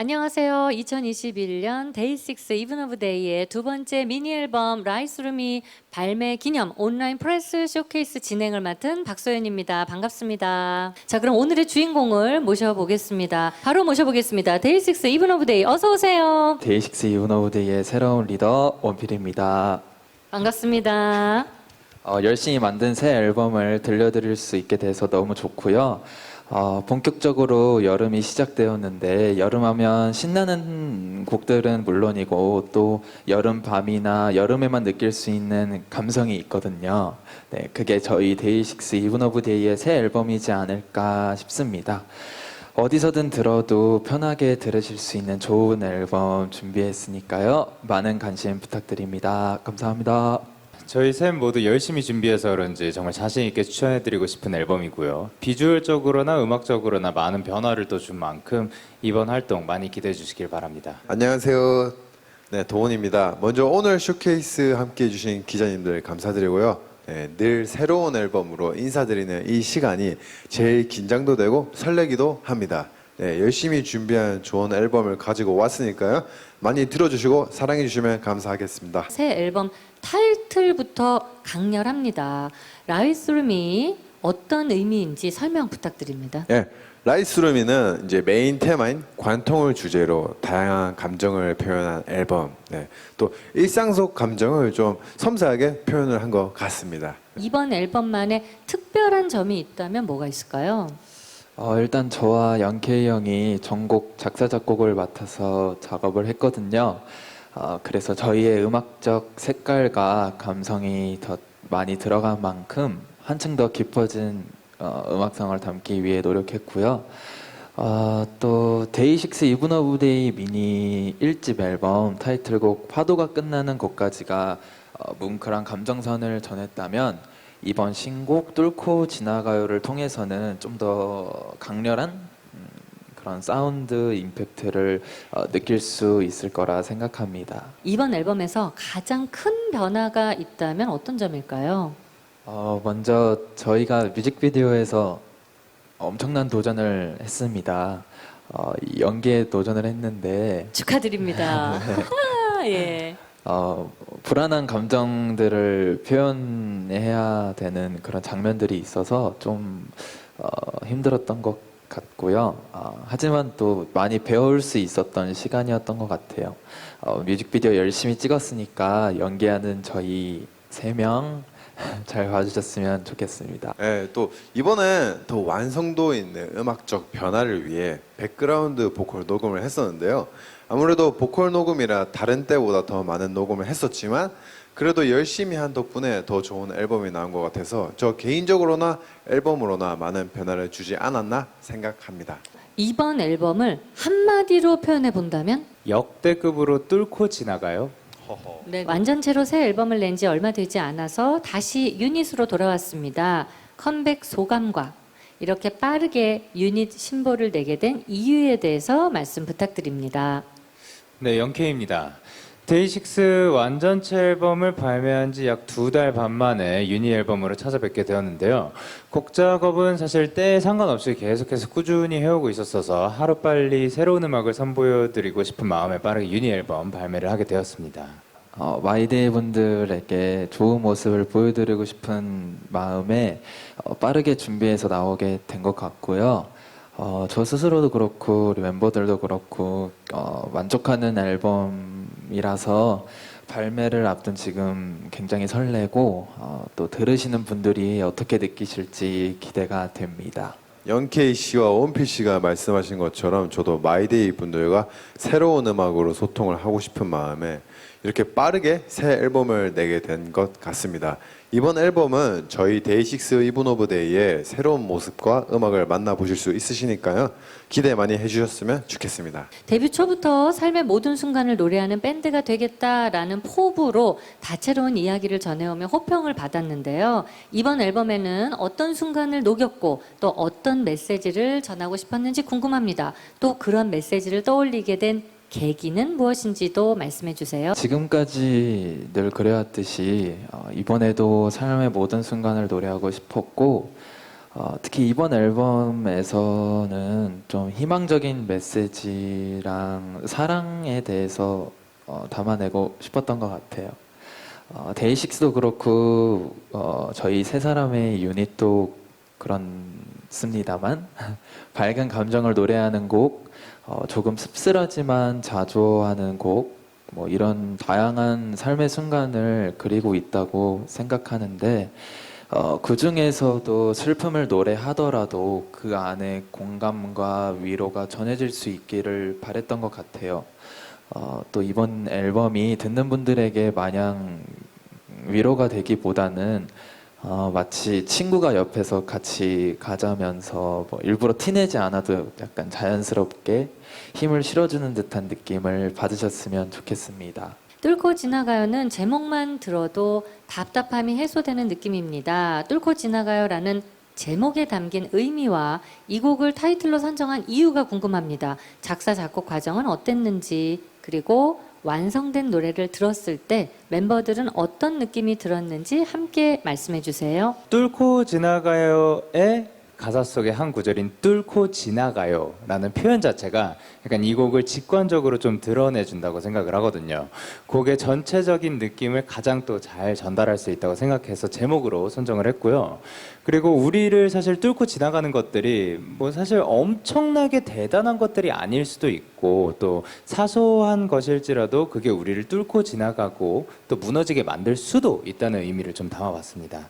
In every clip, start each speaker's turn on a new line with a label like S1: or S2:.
S1: 안녕하세요. 2021년 데이식스 이븐 오브 데이의 두 번째 미니 앨범 라이스 룸이 발매 기념 온라인 프레스 쇼케이스 진행을 맡은 박소연입니다. 반갑습니다. 자, 그럼 오늘의 주인공을 모셔보겠습니다. 바로 모셔보겠습니다. 데이식스 이븐 오브 데이 어서 오세요.
S2: 데이식스 이브노브데이의 새로운 리더 원필입니다.
S1: 반갑습니다.
S2: 어, 열심히 만든 새 앨범을 들려드릴 수 있게 돼서 너무 좋고요. 어, 본격적으로 여름이 시작되었는데 여름하면 신나는 곡들은 물론이고 또 여름 밤이나 여름에만 느낄 수 있는 감성이 있거든요. 네, 그게 저희 데이식스 이븐 오브 데이의 새 앨범이지 않을까 싶습니다. 어디서든 들어도 편하게 들으실 수 있는 좋은 앨범 준비했으니까요. 많은 관심 부탁드립니다. 감사합니다.
S3: 저희 셋 모두 열심히 준비해서 그런지 정말 자신 있게 추천해드리고 싶은 앨범이고요. 비주얼적으로나 음악적으로나 많은 변화를 또 준 만큼 이번 활동 많이 기대해 주시길 바랍니다.
S4: 안녕하세요. 네, 도훈입니다. 먼저 오늘 쇼케이스 함께 해주신 기자님들 감사드리고요. 네, 늘 새로운 앨범으로 인사드리는 이 시간이 제일 긴장도 되고 설레기도 합니다. 네, 열심히 준비한 좋은 앨범을 가지고 왔으니까요. 많이 들어주시고 사랑해주시면 감사하겠습니다.
S1: 새 앨범 타이틀부터 강렬합니다. 라이스룸이 어떤 의미인지 설명 부탁드립니다.
S4: 예, 라이스루미는 이제 메인 테마인 관통을 주제로 다양한 감정을 표현한 앨범. 네, 또 일상 속 감정을 좀 섬세하게 표현을 한 것 같습니다.
S1: 이번 앨범만의 특별한 점이 있다면 뭐가 있을까요?
S2: 어, 일단 저와 영케이 형이 전곡 작사 작곡을 맡아서 작업을 했거든요. 어, 그래서 저희의 음악적 색깔과 감성이 더 많이 들어간 만큼 한층 더 깊어진 어, 음악성을 담기 위해 노력했고요. 어, 또 데이식스 이븐 오브 데이 미니 1집 앨범 타이틀곡 파도가 끝나는 곡까지가 어, 뭉클한 감정선을 전했다면 이번 신곡 뚫고 지나가요를 통해서는 좀 더 강렬한 음, 그런 사운드 임팩트를 어, 느낄 수 있을 거라 생각합니다.
S1: 이번 앨범에서 가장 큰 변화가 있다면 어떤 점일까요?
S2: 어, 먼저 저희가 뮤직비디오에서 엄청난 도전을 했습니다. 어, 이 연기에 도전을 했는데
S1: 축하드립니다. 아, 예.
S2: 어, 불안한 감정들을 표현해야 되는 그런 장면들이 있어서 좀 어, 힘들었던 것 같고요. 어, 하지만 또 많이 배울 수 있었던 시간이었던 것 같아요. 어, 뮤직비디오 열심히 찍었으니까 연기하는 저희 세명 잘 봐주셨으면 좋겠습니다.
S4: 네, 또 이번에 더 완성도 있는 음악적 변화를 위해 백그라운드 보컬 녹음을 했었는데요. 아무래도 보컬 녹음이라 다른 때보다 더 많은 녹음을 했었지만 그래도 열심히 한 덕분에 더 좋은 앨범이 나온 것 같아서 저 개인적으로나 앨범으로나 많은 변화를 주지 않았나 생각합니다.
S1: 이번 앨범을 한마디로 표현해 본다면
S3: 역대급으로 뚫고 지나가요.
S1: 네, 완전체로 새 앨범을 낸 지 얼마 되지 않아서 다시 유닛으로 돌아왔습니다. 컴백 소감과 이렇게 빠르게 유닛 신보를 내게 된 이유에 대해서 말씀 부탁드립니다.
S3: 네, 영케이입니다. 데이식스 완전체 앨범을 발매한 지 약 두 달 반 만에 유니 앨범으로 찾아뵙게 되었는데요. 곡 작업은 사실 때에 상관없이 계속해서 꾸준히 해오고 있었어서 하루빨리 새로운 음악을 선보여드리고 싶은 마음에 빠르게 유니 앨범 발매를 하게 되었습니다.
S2: 어, 마이데이 분들에게 좋은 모습을 보여드리고 싶은 마음에 어, 빠르게 준비해서 나오게 된 것 같고요. 어, 저 스스로도 그렇고 우리 멤버들도 그렇고 어, 만족하는 앨범 이라서 발매를 앞둔 지금 굉장히 설레고 어, 또 들으시는 분들이 어떻게 느끼실지 기대가 됩니다.
S4: 영케이 씨와 원필 씨가 말씀하신 것처럼 저도 마이데이 분들과 새로운 음악으로 소통을 하고 싶은 마음에 이렇게 빠르게 새 앨범을 내게 된 것 같습니다. 이번 앨범은 저희 데이식스 이븐 오브 데이의 새로운 모습과 음악을 만나보실 수 있으시니까요. 기대 많이 해주셨으면 좋겠습니다.
S1: 데뷔 초부터 삶의 모든 순간을 노래하는 밴드가 되겠다라는 포부로 다채로운 이야기를 전해오며 호평을 받았는데요. 이번 앨범에는 어떤 순간을 녹였고 또 어떤 메시지를 전하고 싶었는지 궁금합니다. 또 그런 메시지를 떠올리게 된 계기는 무엇인지도 말씀해 주세요.
S2: 지금까지 늘 그래왔듯이 어, 이번에도 삶의 모든 순간을 노래하고 싶었고 어, 특히 이번 앨범에서는 좀 희망적인 메시지랑 사랑에 대해서 어, 담아내고 싶었던 것 같아요. 어, 데이식스도 그렇고 어, 저희 세 사람의 유닛도 그렇 습니다만 밝은 감정을 노래하는 곡, 어, 조금 씁쓸하지만 자조하는 곡, 뭐 이런 다양한 삶의 순간을 그리고 있다고 생각하는데 어, 그 중에서도 슬픔을 노래하더라도 그 안에 공감과 위로가 전해질 수 있기를 바랬던 것 같아요. 어, 또 이번 앨범이 듣는 분들에게 마냥 위로가 되기보다는 어, 마치 친구가 옆에서 같이 가자면서 뭐 일부러 티내지 않아도 약간 자연스럽게 힘을 실어주는 듯한 느낌을 받으셨으면 좋겠습니다.
S1: 뚫고 지나가요는 제목만 들어도 답답함이 해소되는 느낌입니다. 뚫고 지나가요라는 제목에 담긴 의미와 이 곡을 타이틀로 선정한 이유가 궁금합니다. 작사 작곡 과정은 어땠는지 그리고 완성된 노래를 들었을 때 멤버들은 어떤 느낌이 들었는지 함께 말씀해 주세요.
S3: 뚫고 지나가요의 가사 속의 한 구절인 뚫고 지나가요 라는 표현 자체가 약간 이 곡을 직관적으로 좀 드러내준다고 생각을 하거든요. 곡의 전체적인 느낌을 가장 또 잘 전달할 수 있다고 생각해서 제목으로 선정을 했고요. 그리고 우리를 사실 뚫고 지나가는 것들이 뭐 사실 엄청나게 대단한 것들이 아닐 수도 있고 또 사소한 것일지라도 그게 우리를 뚫고 지나가고 또 무너지게 만들 수도 있다는 의미를 좀 담아봤습니다.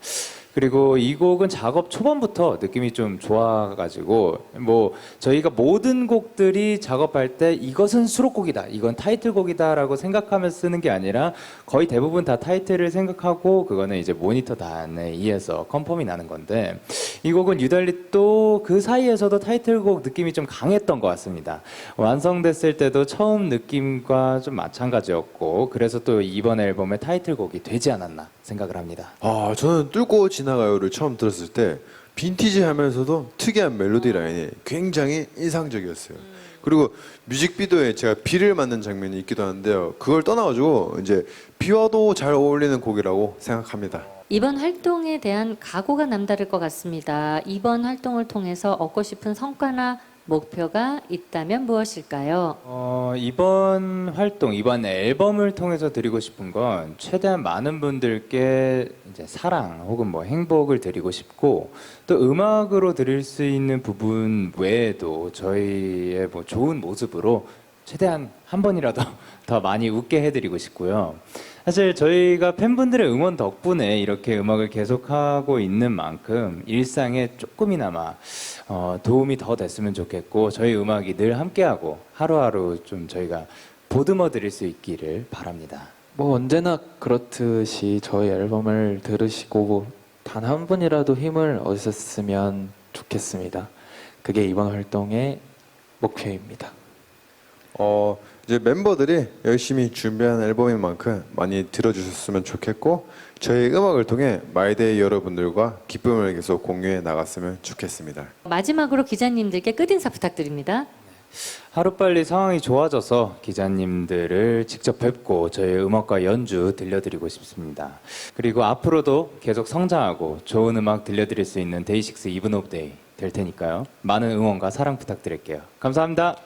S3: 그리고 이 곡은 작업 초반부터 느낌이 좀 좋아가지고 뭐 저희가 모든 곡들이 작업할 때 이것은 수록곡이다, 이건 타이틀곡이다라고 생각하며 쓰는 게 아니라 거의 대부분 다 타이틀을 생각하고 그거는 이제 모니터 단에 의해서 컨펌이 나는 건데 이 곡은 유달리 또 그 사이에서도 타이틀곡 느낌이 좀 강했던 것 같습니다. 완성됐을 때도 처음 느낌과 좀 마찬가지였고 그래서 또 이번 앨범의 타이틀곡이 되지 않았나 생각을 합니다.
S4: 아, 저는 뚫고 지나가요를 처음 들었을 때 빈티지 하면서도 특이한 멜로디 라인이 굉장히 인상적이었어요. 그리고 뮤직비디오에 제가 비를 맞는 장면이 있기도 하는데요. 그걸 떠나가지고 이제 비와도 잘 어울리는 곡이라고 생각합니다.
S1: 이번 활동에 대한 각오가 남다를 것 같습니다. 이번 활동을 통해서 얻고 싶은 성과나 목표가 있다면 무엇일까요?
S3: 어, 이번 활동, 이번 앨범을 통해서 드리고 싶은 건 최대한 많은 분들께 이제 사랑 혹은 뭐 행복을 드리고 싶고 또 음악으로 드릴 수 있는 부분 외에도 저희의 뭐 좋은 모습으로 최대한 한 번이라도 더 많이 웃게 해드리고 싶고요. 사실 저희가 팬분들의 응원 덕분에 이렇게 음악을 계속하고 있는 만큼 일상에 조금이나마 어, 도움이 더 됐으면 좋겠고 저희 음악이 늘 함께하고 하루하루 좀 저희가 보듬어 드릴 수 있기를 바랍니다.
S2: 뭐 언제나 그렇듯이 저희 앨범을 들으시고 단 한 분이라도 힘을 얻으셨으면 좋겠습니다. 그게 이번 활동의 목표입니다.
S4: 어, 이제 멤버들이 열심히 준비한 앨범인 만큼 많이 들어주셨으면 좋겠고 저희 음악을 통해 마이데이 여러분들과 기쁨을 계속 공유해 나갔으면 좋겠습니다.
S1: 마지막으로 기자님들께 끝인사 부탁드립니다.
S3: 하루빨리 상황이 좋아져서 기자님들을 직접 뵙고 저희 음악과 연주 들려드리고 싶습니다. 그리고 앞으로도 계속 성장하고 좋은 음악 들려드릴 수 있는 데이식스 이븐 오브 데이 될 테니까요. 많은 응원과 사랑 부탁드릴게요. 감사합니다.